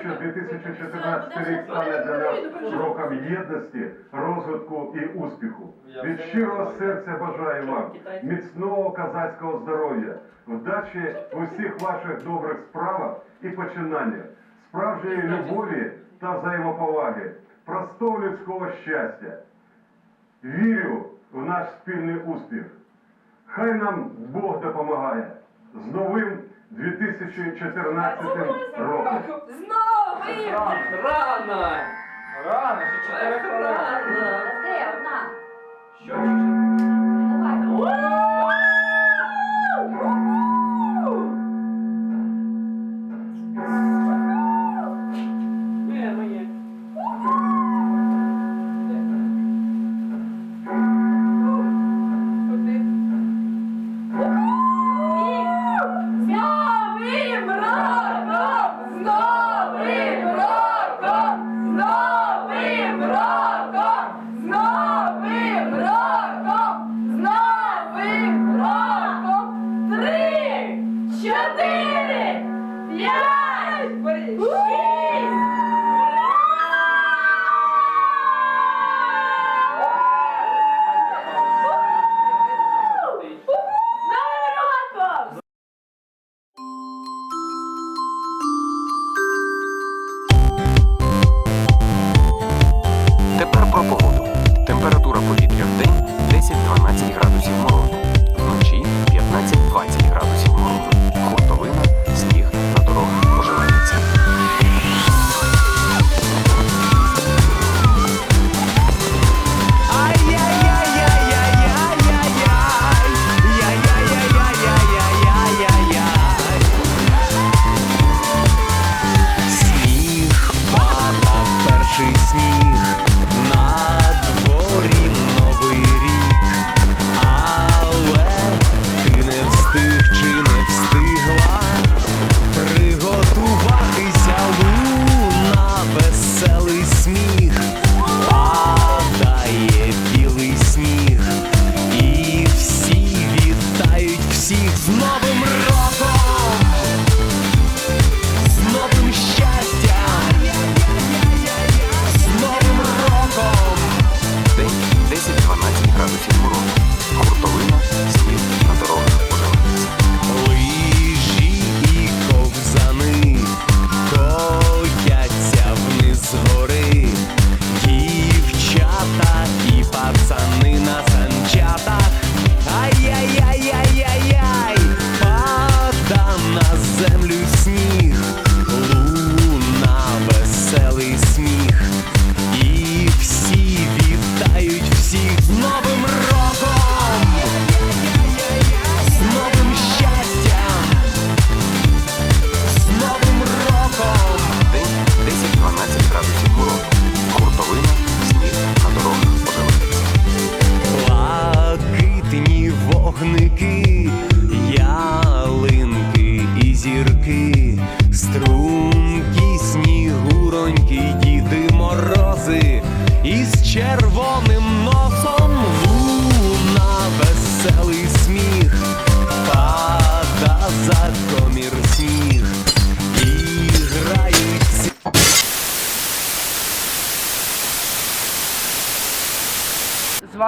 що 2014 рік стане для нас роком єдності, розвитку і успіху. Від щирого серця бажаю вам міцного козацького здоров'я, вдачі в усіх ваших добрих справах і починаннях, справжньої любові та взаємоповаги, простого людського щастя. Вірю в наш спільний успіх. Хай нам Бог допомагає з новим 2014 роком. Знову! Рано! Рано, ще чотири хвилини. Де одна? Що? Давай.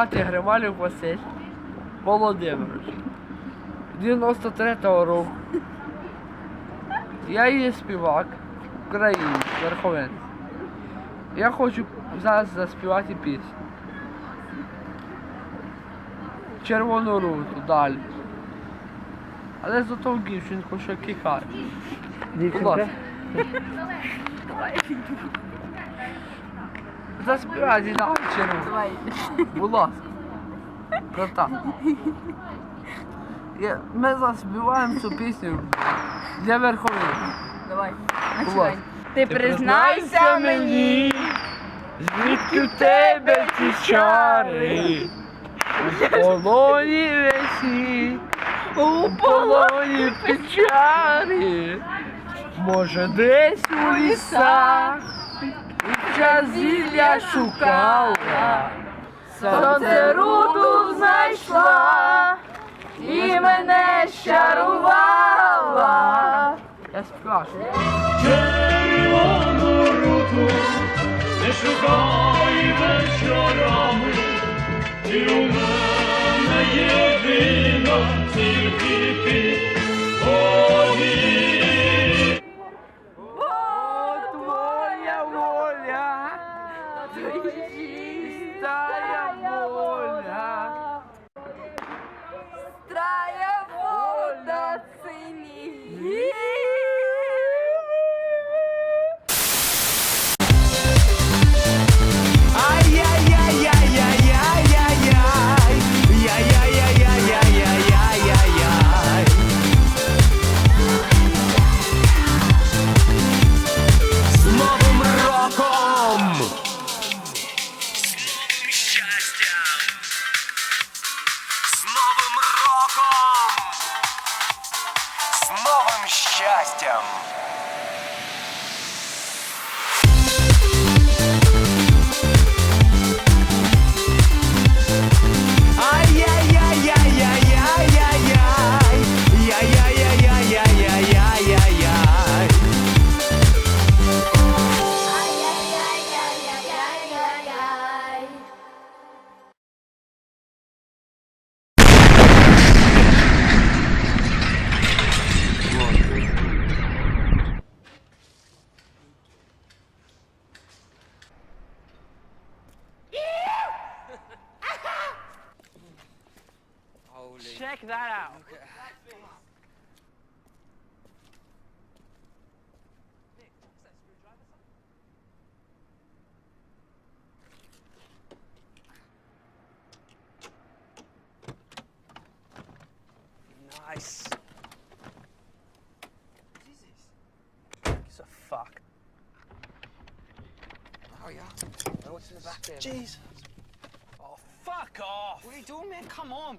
Звати Грималів Василь Володимирович. 93-го року. Я є співак українець, верховенець. Я хочу зараз заспівати пісню. Червону руту далі. Але за того дівчинку, що кихає. Будь ласка. Заспівайте на червону. Будь ласка. Братан. Я, ми заспіваємо цю пісню для верховини. Давай, ласка. Ти признайся мені, звідки в тебе ці чари? У полоні весі, у полоні печалі. Може, десь у лісах час зілля шукала. Сонце руду знайшла і мене щарувала. Я спрашиваю. Червону руку не шукай вечорами, і у мене єдина тільки ти. Check that out. Nice. It's a fuck. Oh yeah. Know what's in the back there? Jeez. Oh fuck off! What are you doing, man? Come on.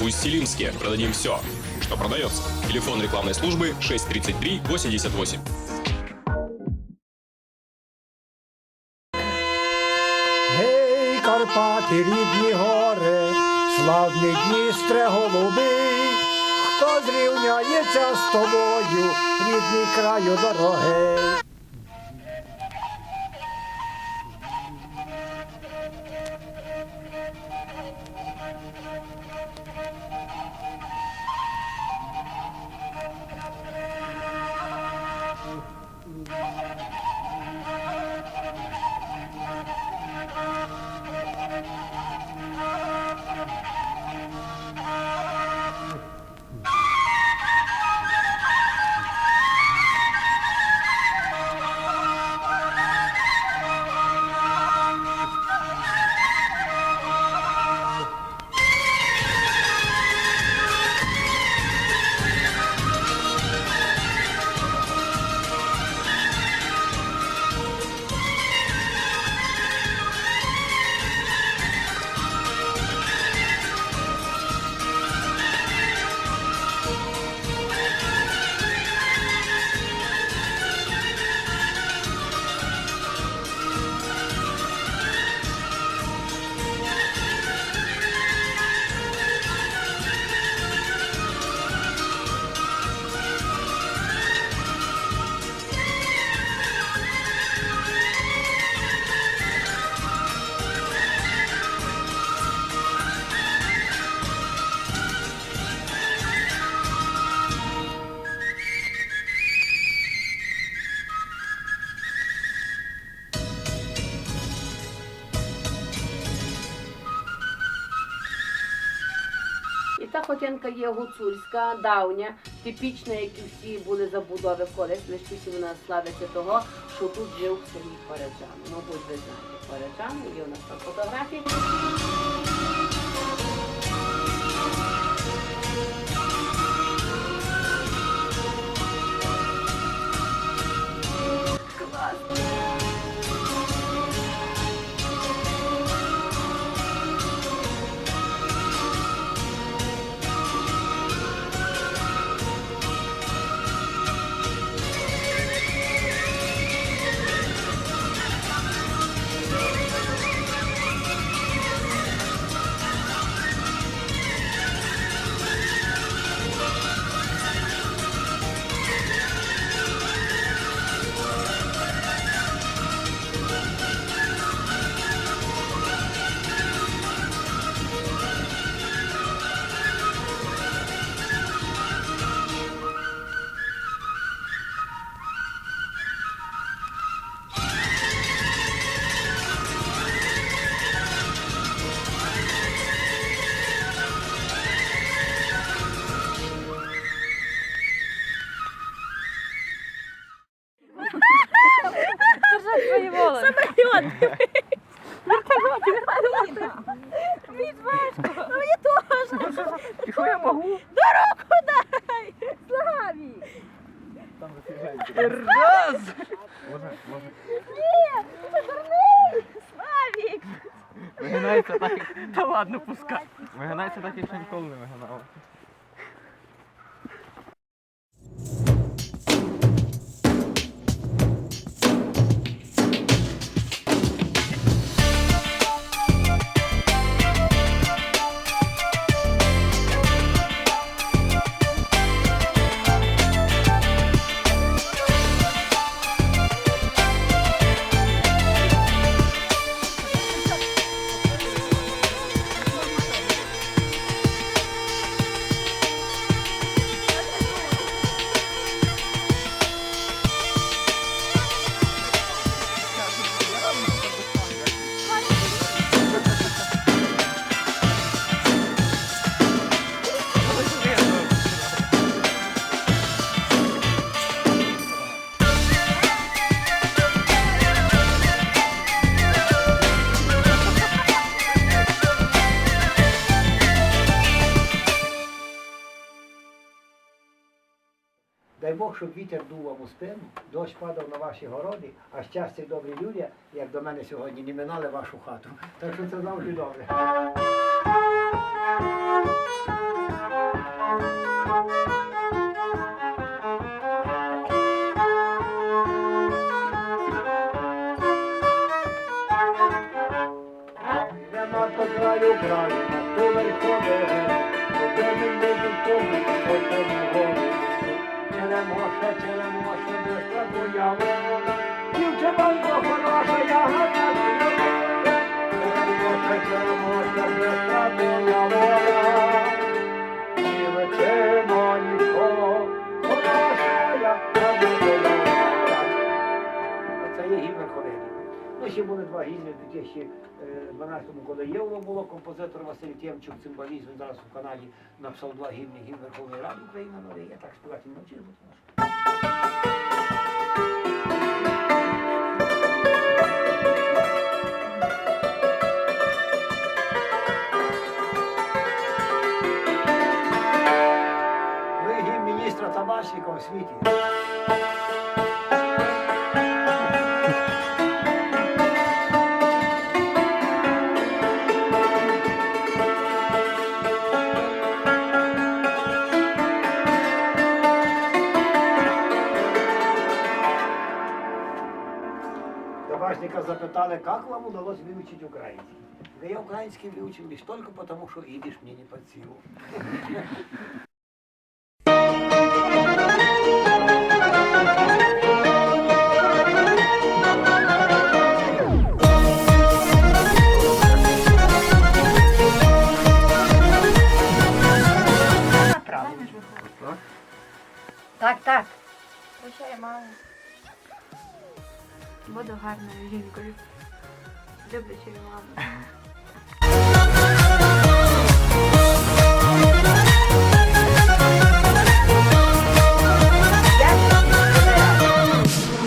в Усть-Илимске. Продадим все, что продается. Телефон рекламной службы 633 88. Гей, Карпати, рідні гори, славний Дністре голубий, хто зрівняється з тобою, рідний краю дорогий. Хотинка є гуцульська, давня, типічна, як і всі були забудови колись. Лише всі вона славиться того, що тут жив Сергій Параджан. Мабуть, ви знаєте Параджан, є у нас там фотографії. Бог, щоб вітер дув вам у спину, дощ падав на ваші городи, а щастя добрі люди, як до мене сьогодні, не минали вашу хату. Так що це завжди добре. Нема ще були два гімни в 2012 коли було, композитор Василь Тємчук, цимбаліст, він зараз в Канаді написав два гімни, гімн Верховної Ради України, але я так співати не навчив. Табачника освіти. Табачника запитали, как вам удалось выучить украинский? Да я украинский выучил лишь только потому, что идиш мне не под силу. буду гарною жінкою. Люблячою мамою.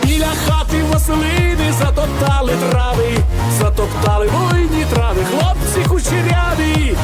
Біля хати Василини затоптали трави, затоптали войні трави, хлопці кучеряві.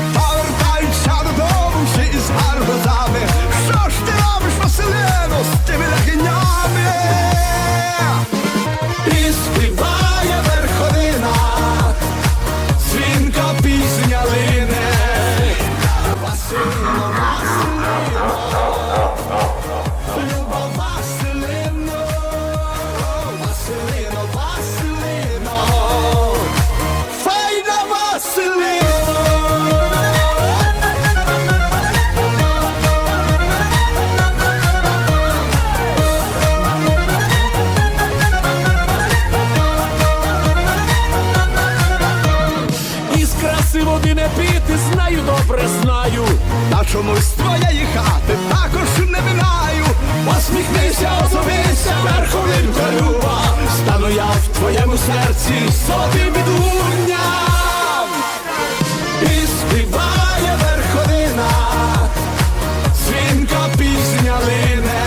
Серці сотим відлунням. І співає верховина, дзвінка пісня лине,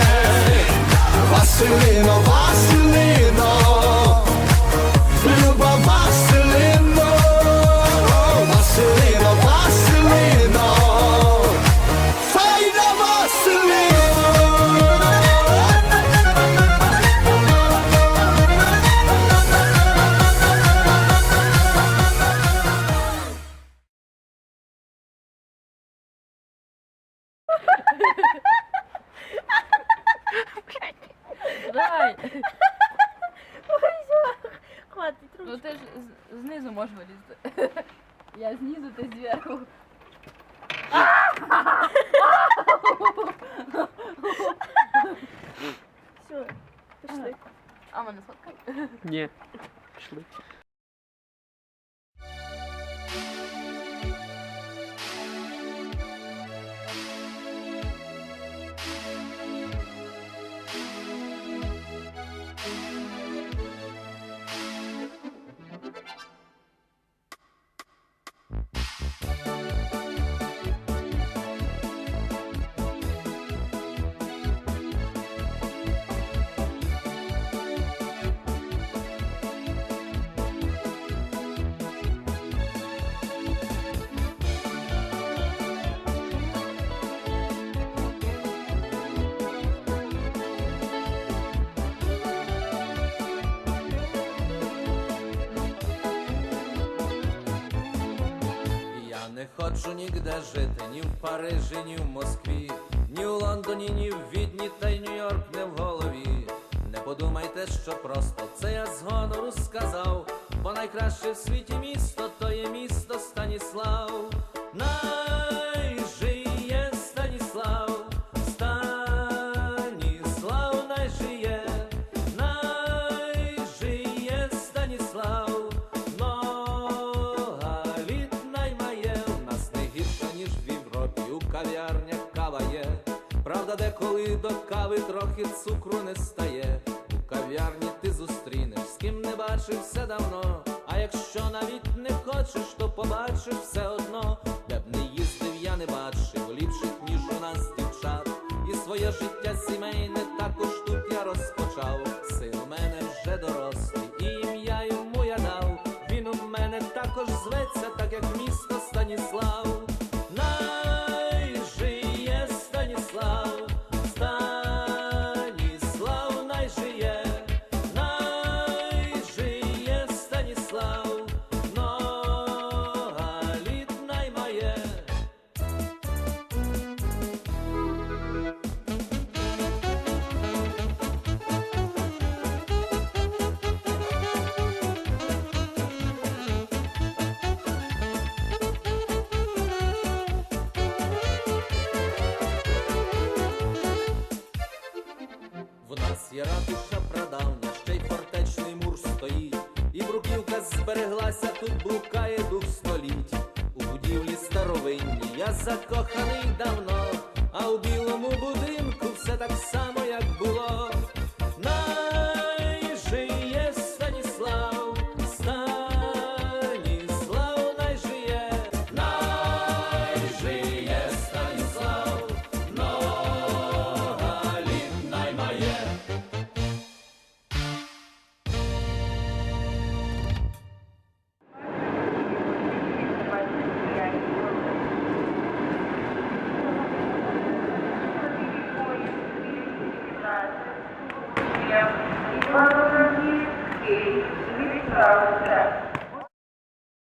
Василино, Давай. ручку. Ну ти ж з- знизу можеш вилізти. Я знизу, ти зверху. Все, пішли. А мене сфоткай. Ні. Пішли. Не хочу ніде жити, ні в Парижі, ні в Москві, ні в Лондоні, ні в Відні, та й Нью-Йорк не в голові. Не подумайте, що просто це я з гонору сказав, бо найкраще в світі місто то є місто До кави трохи цукру не стає. Ратуша прадавня, ще й фортечний мур стоїть, і бруківка збереглася, тут блукає дух століть. У будівлі старовинні я закоханий давно, а у білому будинку все так